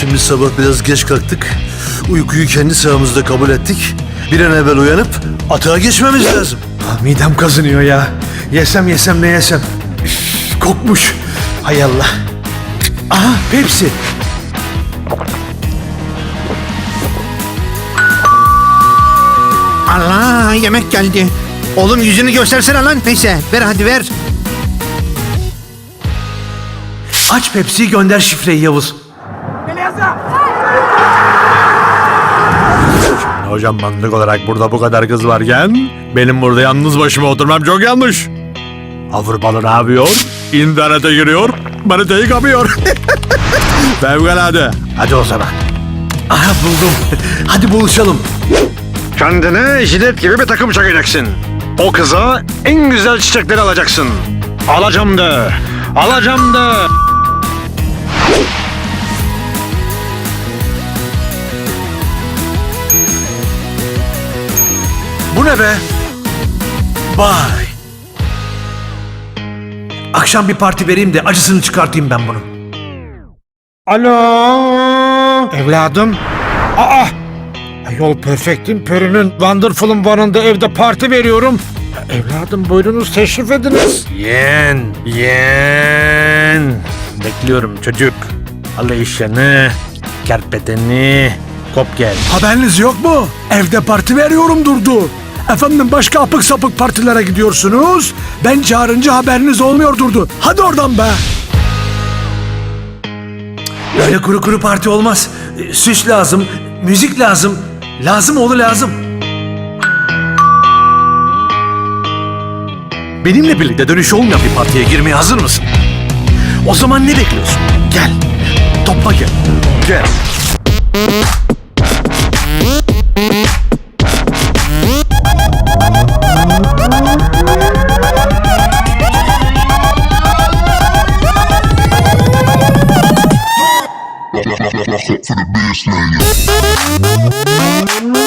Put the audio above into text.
Şimdi sabah biraz geç kalktık. Uykuyu kendi sahamızda kabul ettik. Bir an evvel uyanıp atağa geçmemiz lazım. Ah, midem kazınıyor ya. Yesem yesem ne yesem. Üf, kokmuş. Hay Allah. Aha Pepsi. Allah yemek geldi. Oğlum yüzünü göstersene lan. Neyse ver hadi ver. Aç Pepsi'yi gönder şifreyi Yavuz. Hocam mantık olarak burada bu kadar kız varken benim burada yalnız başıma oturmam çok yanlış. Avrupalı ne yapıyor? İnternete giriyor, manitayı kapıyor. Fevkalade. Hadi o zaman. Aha buldum. Hadi buluşalım. Kendine jilet gibi bir takım çakacaksın. O kıza en güzel çiçekleri alacaksın. Alacağım de. Alacağım de. Bu ne be? Vay. Akşam bir parti vereyim de acısını çıkartayım ben bunun. Alo. Evladım. Aa. Yol Perfect'in Pörü'nün Wonderful'un varında evde parti veriyorum. Evladım buyurunuz teşrif ediniz. Yen, yen. Bekliyorum çocuk. Al eşyanı, kerpeteni, kop gel. Haberiniz yok mu? Evde parti veriyorum durdu. Efendim başka apık sapık partilere gidiyorsunuz. Ben çağırınca haberiniz olmuyor durdu. Hadi oradan be. Öyle kuru kuru parti olmaz. Süs lazım, müzik lazım. Lazım oğlu lazım. Benimle birlikte dönüş olmayan bir partiye girmeye hazır mısın? O zaman ne bekliyorsun? Gel. Topla gel. Gel. for the bass layer.